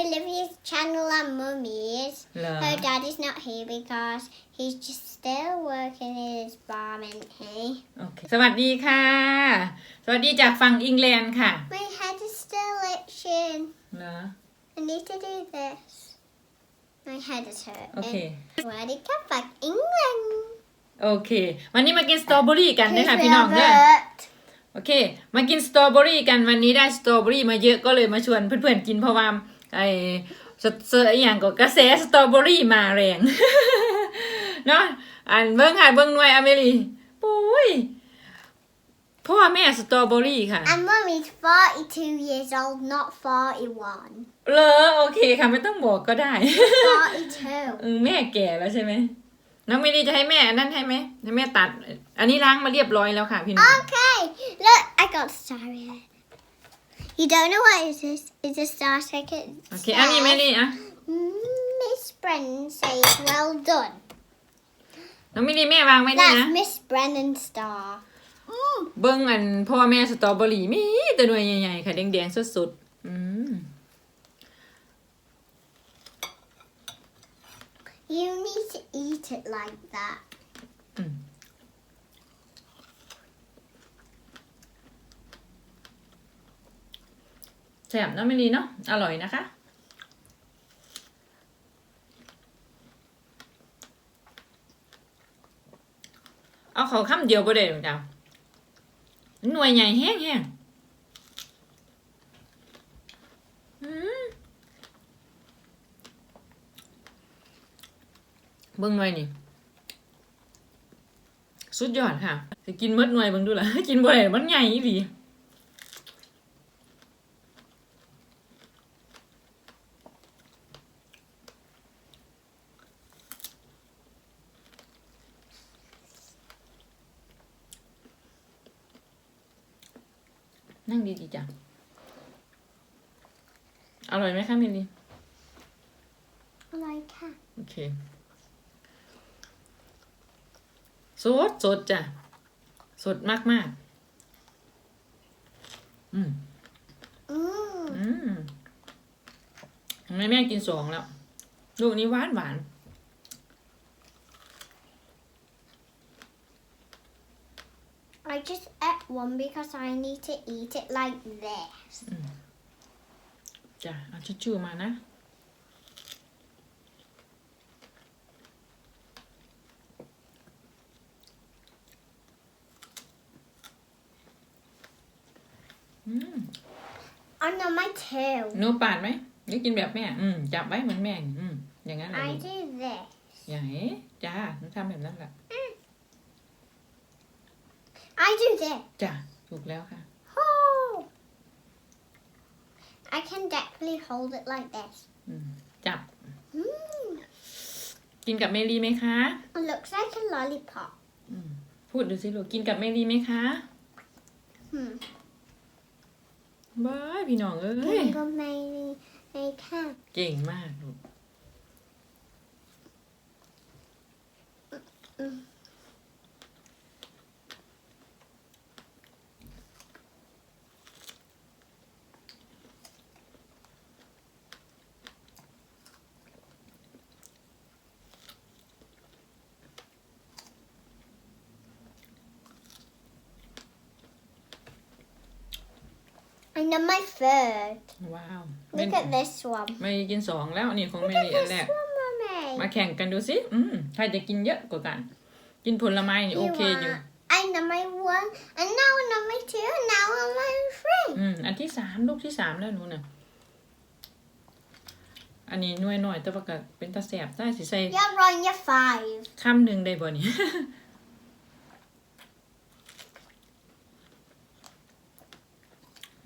Olivia's channel and Mummy's. เหรอ Her dad is not here because he's just still working in his farm, isn't he? โอเคสวัสดีค่ะ สวัสดีจากฝั่งอังกฤษค่ะ My head is still itching. เหรอ I need to do this. My head is hurting. โอเค Where did come back England? โอเค วันนี้มากินสตรอเบอรี่กันนะคะพี่น้องเด้อ Robert. โอเค มากินสตรอเบอรี่กันวันนี้ได้สตรอเบอรี่มาเยอะก็เลยมาชวนเพื่อนๆกินเพราะว่า ไอ้สเสออย่างก็กระแสสตรอเบอรี่มาแรงเนาะอันเบิ้งค่ะเบิ้งหน่วยอเมริปุ้ยพ่อแม่สตรอเบอรี่ค่ะ And Mummy's 42 years old, not 41. เลอโอเคค่ะไม่ต้องบอกก็ได้ 42. เออแม่แก่แล้วใช่ไหมน้องเมลีจะให้แม่อันนั่นให้ไหมให้แม่ตัด อันนี้ล้างมาเรียบร้อยแล้วค่ะพี่น้อง Okay, look, I got star here. You don't know what is this? It's a star ticket. โอเคอันนี้เมลีอะ Miss Brennan says well done. น้องเมลีแม่วางไว้นี่ That's นะ Miss Brennan star. Mm. เบิ้งอันพ่อแม่สตรอเบอรี่มีแต่หน่วยใหญ่ๆค่ะแดงๆสุดๆอืม You need to eat it like that. แซ่บน้องเมลีเนาะอร่อยนะคะเอาเขาคำเดียวบ่ได้หรอกจ้าหน่วยใหญ่แห้งๆอืมเบิ่งหน่วยนี่ สุดยอดค่ะจะกินเมดหน่วยเบิ่งดูล่ะ กินบ่ได้มันใหญ่อี นั่งดีๆจ้ะ อร่อยไหมคะมิลลี Like that. โอเคสดสดจ้ะ สดมากมากๆอืม Mm. อืมทำไมแม่กินสองแล้ว ลูกนี้หวานหวาน I just ate one because I need to eat it like this. จ้ะเอาชิชชู่มานะ อืม On my tail. หนูปาดไหมหรือกินแบบแม่ อืม จับไว้เหมือนแม่ อืม อย่างนั้นแหละ I ลูก do this. อย่าเอ๋จ้าหนูทำแบบนั้นแหละ I do this. จ้ะถูกแล้วค่ะ Oh. I can definitely hold it like this. จับ Mm. กินกับเมลีไหมคะ It looks like a lollipop. พูดดูสิลูกกินกับเมลีไหมคะ Hmm. บ้ายพี่น้องเอ้ย Can go maybe I can. เก่งมากลูก And then my third. ว้าว Look at this one. ไม่กินสองแล้วนี่ของเม Look ลี at อัน this แรก one, Mummy. มาแข่งกันดูสิอืมใครจะกินเยอะกว่ากัน กินผลไม้นี่โอเคอยู่ And then my one. And now number two. And now number three. อืมอันที่สามลูกที่สามแล้วหนูน่ะ อันนี้หน่วยหน่อยแต่ว่าก็เป็นตาแสบได้สิใส่ You're on your five. คำหนึ่งได้บ่นี่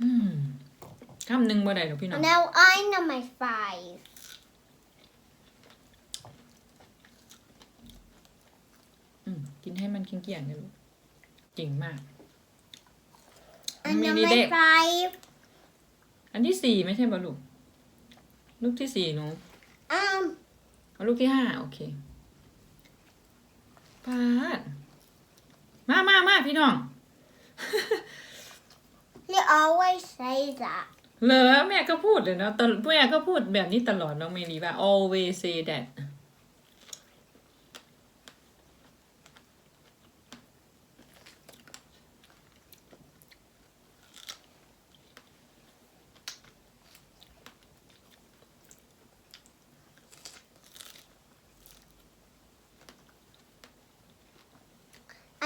อืมคำหนึ่งบ่ได้หรอกพี่น้อง Now I'm number five. อืมกินให้มันเกลี้ยงๆเลยลูกเก่งมาก And มี number เด็ก five. อันที่สี่ไม่ใช่บ่ลูก ลูกที่สี่หนู Um. เอาลูกที่ห้าโอเคปาดมามามาพี่น้อง You always say that. เหรอแม่ก็พูดเลยเนาะตลแม่ก็พูดแบบนี้ตลอดน้องเมลีว่า always say that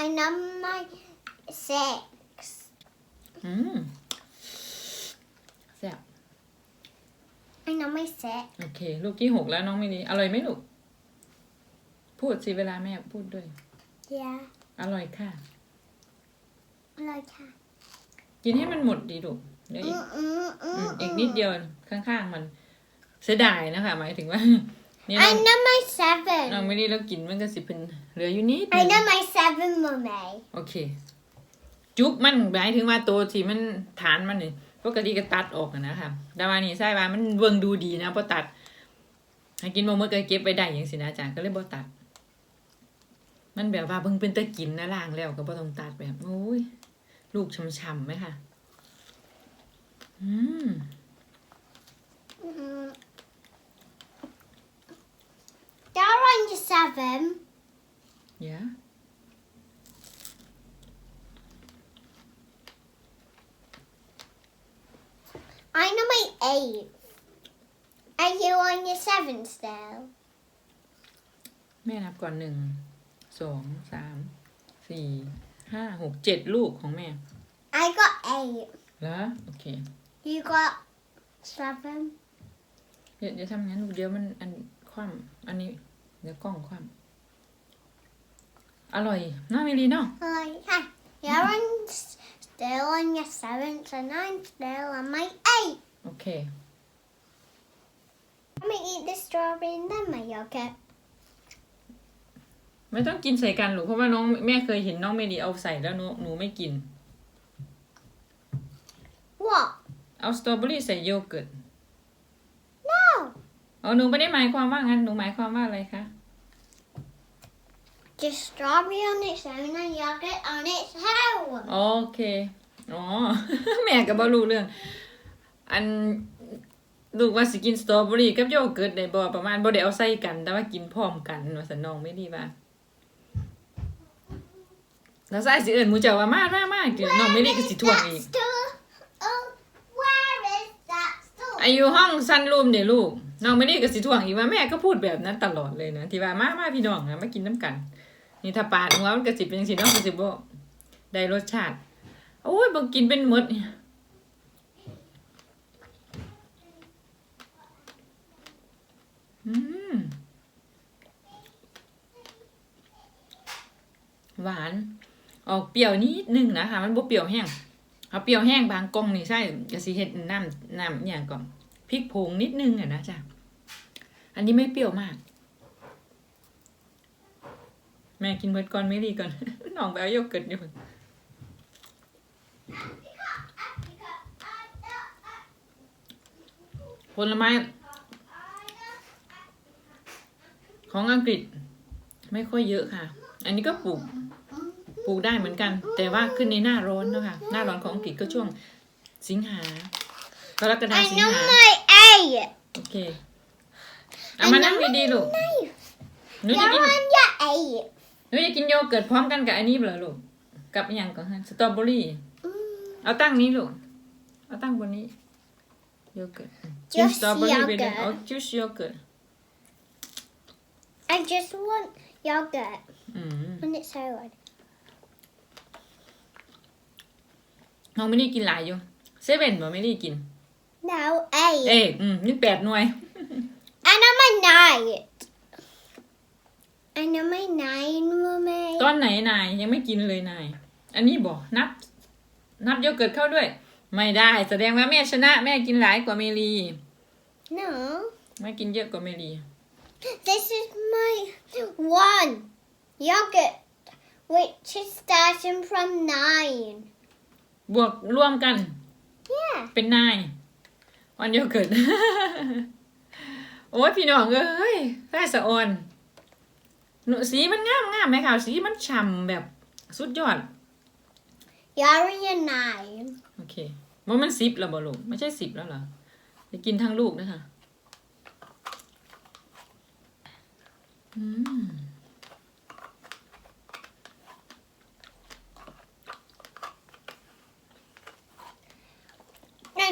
I know my six. อืมแซ่บ I know my six. โอเค ลูกที่หกแล้วน้องเมลีอร่อยไหมลูก พูดสิเวลาแม่พูดด้วย Yeah. อร่อยค่ะ Like that. กินให้มันหมดดีลูกเดี๋ยวอีก Mm, mm, อืม mm, อีก mm. นิดเดียวข้างๆมัน เสียดายนะคะ หมายถึงว่า เนี่ยน้ I อง know my seven. น้องไม่ได้แล้วกินมันก็สิเป็นเหลืออยู่นิดนึ I ง know my seven, mummy. โอเค จุกมันหมายถึงว่าตัวที่มันฐานมันนี่ ปกติก็ตัดออกอะนะคะแต่ว่านี่ใช่ว่ามันเบิ่งดูดีนะพอตัดให้กินบ่เมื่อก็เก็บไปได้อย่างสินะอาจารย์ก็เลยบ่ตัด มันแบบว่าเบิ่งเป็นตะกินนะล่างแล้วก็บ่ต้องตัดแบบโอ้ยลูกช้ำๆไหมคะอืม Mm. They're on your seven. เดี๋ยว I know my eight. Are you on your seven still? แม่นับก่อนหนึ่ง สอง สาม สี่ ห้า หก เจ็ดลูกของแม่ I got eight. แล้วโอเค You got seven. เดี๋ยวเดี๋ยวทำงั้นลูกเดียวมันอันคว่ำอันนี้ เดี๋ยวกล้องคว่ำอร่อยเน่าไม่ดีเนาะ Like that. You're on s- still on your seventh, and I'm still on my eight. โอเค I'm gonna eat this strawberry and then my yogurt. ไม่ต้องกินใส่กันหรอกเพราะว่าน้องแม่เคยเห็นน้องเมดีเอาใส่แล้วหนูหนูไม่กิน What? เอาสตรอเบอรี่ใส่โยเกิร์ต No. เอาหนูไม่ได้หมายความว่างั้นหนูหมายความว่าอะไรคะ Just strawberry on its own and yogurt on its own. โอเค อ๋อ แม่ก็บ่รู้เรื่อง อันลูกว่าสิกินสตรอเบอรี่กับโยเกิร์ตได้บ่ประมาณบ่ได้เอาใส่กัน แต่ว่ากินพร้อมกันว่าสนน้องไม่ดีว่าแล้วใส่สิเอิ้นหมูเจ้าว่ามามามาเดี๋ยวน้องไม่ดีก็สิท่วงอีก Stool. Oh, where is that stool? อายุห้องซันรูมเดี๋ยลูกน้องไม่ได้ก็สิท่วงอีกว่าแม่ก็พูดแบบนั้นตลอดเลยนะที่ว่ามามาพี่น้องนะมากินน้ำกัน นี่ถ้าปาดหัวมันก็สิเป็นจังซี่เน้องก็สิบ่ได้รสชาติโอ้ยบ่กินเป็นหมดเนี่ย อืม หวาน ออกเปรี้ยวนิดนึงนะคะ มันบ่เปรี้ยวแห้งเอาเปรี้ยวแห้งบางกองนี่ใช่ก็สิเฮ็ดน้ำน้ำอหย่างก่อนพริกผงนิดนึงอะนะจ้ะอันนี้ไม่เปรี้ยวมาก แม่กินเบิดก่อนไม่ดีก่อนน้องไปเอาโยเกิร์ตอยู่พุ่นผลไม้ ของอังกฤษไม่ค่อยเยอะค่ะ อันนี้ก็ปลูกปลูกได้เหมือนกัน แต่ว่าขึ้นในหน้าร้อนเนอะคะหน้าร้อนของอังกฤษก็ช่วงสิงหากรกฎา I สิง know หา my eight. โอเคเอามานั่งดีๆลูกหนูจะ You're กิน on your eight. หนูจะกินโยเกิร์ตพร้อมกันกับอันนี้เหรอลูก กับอหย่างก่อนฮะสตรอเบอรี่ Mm. เอาตั้งนี้ลูก เอาตั้งบนนี้โยเกิร์ตกิน Just สตรอเบอรี่ไปเลย yogurt. เอาจูสโยเกิร์ต I just want yogurt อืม on its own. น้องไม่ได้กินหลายอยู่เซเว่นบ่ไม่ได้กิน No, eight. เอ๊ะอืมนี่แปดหน่วย And on my night. And on my nine, mummy. ตอนไหนนายยังไม่กินเลยนาย อันนี้บอกนับ นับโยเกิร์ตเข้าด้วย ไม่ได้ แสดงว่าแม่ชนะ แม่กินหลายกว่าเมลี No. แม่กินเยอะกว่าเมลี This is my one yogurt, which is starting from nine. บวกรวมกัน Yeah. เป็นนายวันโยเกิร์ตโอ้ยพี่น้องเอ้ยแฟสะออนหนูสีมันงามงามไหมคะสีมันฉ่ำแบบสุดยอด You're in your nine. โอเคว่ามันสิบแล้วบ่ลูกไม่ใช่สิบแล้วเหรอจะกินทั้งลูกนะคะอืม No,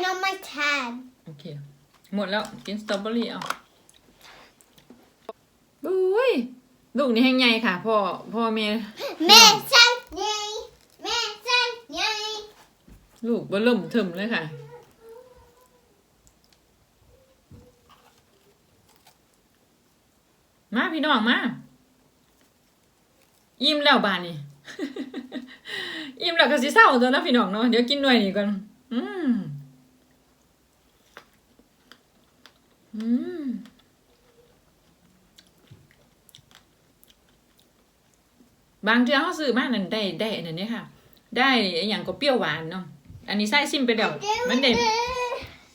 not my tab. โอเค หมดแล้วกินสตรอเบอรี่เอาบุ้ยลูกนี่แห้งใหญ่ค่ะพ่อพ่อแม่ Me say yay. Me say yay. ลูกบ่เริ่มเทิมเลยค่ะ มาพี่น้องมาอิ่มแล้วบานนี่อิ่มแล้วก็สิเศร้าตัวนะพี่น้องเนาะเดี๋ยวกินหน่วยนี่ก่อนอืมอืมบางเทื่อเขาซื้อมานั่นได้ได้อันนั้นเนี่ยค่ะ ได้อย่างก็เปรี้ยวหวานเนาะอันนี้ไส้ซิมไปเดี๋ยวมันได้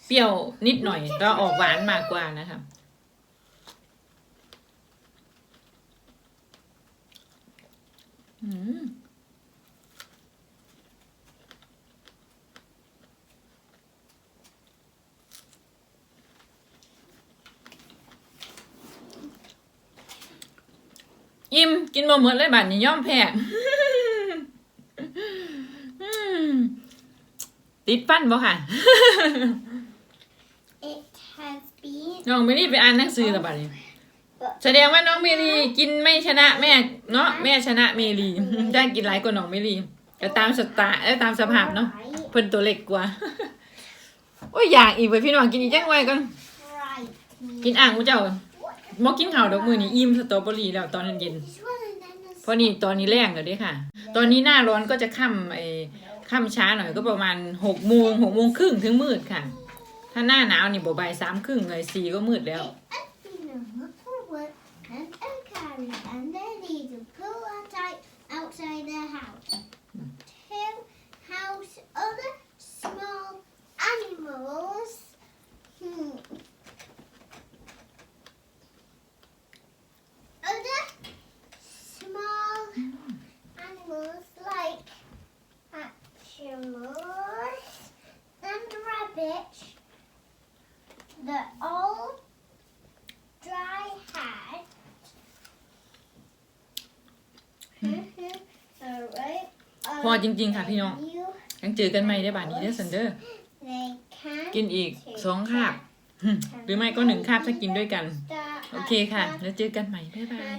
เปรี้ยวนิดหน่อยก็ออกหวานมากกว่านะคะ อืมอิ่มกินบ่หมดเลยบัดนี้ย่อมแพ้อืมติดฟันบ่ค่ะ It has been น้องเมลี่ไปอ่านหนังสือแล้วบัดนี้ แสดงว่าน้องเมลีกินไม่ชนะแม่เนาะแม่ชนะเมลีได้กินหลายกว่าน้องเมลีแต่ตามสไตล์เอ้ยตามสภาพเนาะเพิ่นตัวเล็กกว่าโอ้ยอยากอีกไปพี่น้องกินอีกจังไว้ก่อน right. กินอ่างกูเจ้าบ่กินข้าวดอกมือนี่อิ่มสตรอเบอรี่แล้วตอนเย็น This one and then the ๆเพราะนี่ตอนนี้แรงแล้วเด้ค่ะ ตอนนี้หน้าร้อนก็จะค่ำไอ้ค่ำช้าหน่อยก็ประมาณหกโมงหกโมงครึ่งถึงมืดค่ะ ถ้าหน้าหนาวนี่บ่บ่ายสามครึ่งเลยสี่ก็มืดแล้ว look for wood and a carry and they พอจริง ๆ ค่ะพี่น้อง You ยังเจอกันใหม่ได้บ้านนี้เด้อซันเดอร์ they can กินอีกสองคาบหึหรือไม่ก็หนึ่งคาบถ้ากินด้วยกัน start โอเคค่ะ แล้วเจอกันใหม่บ๊ายบาย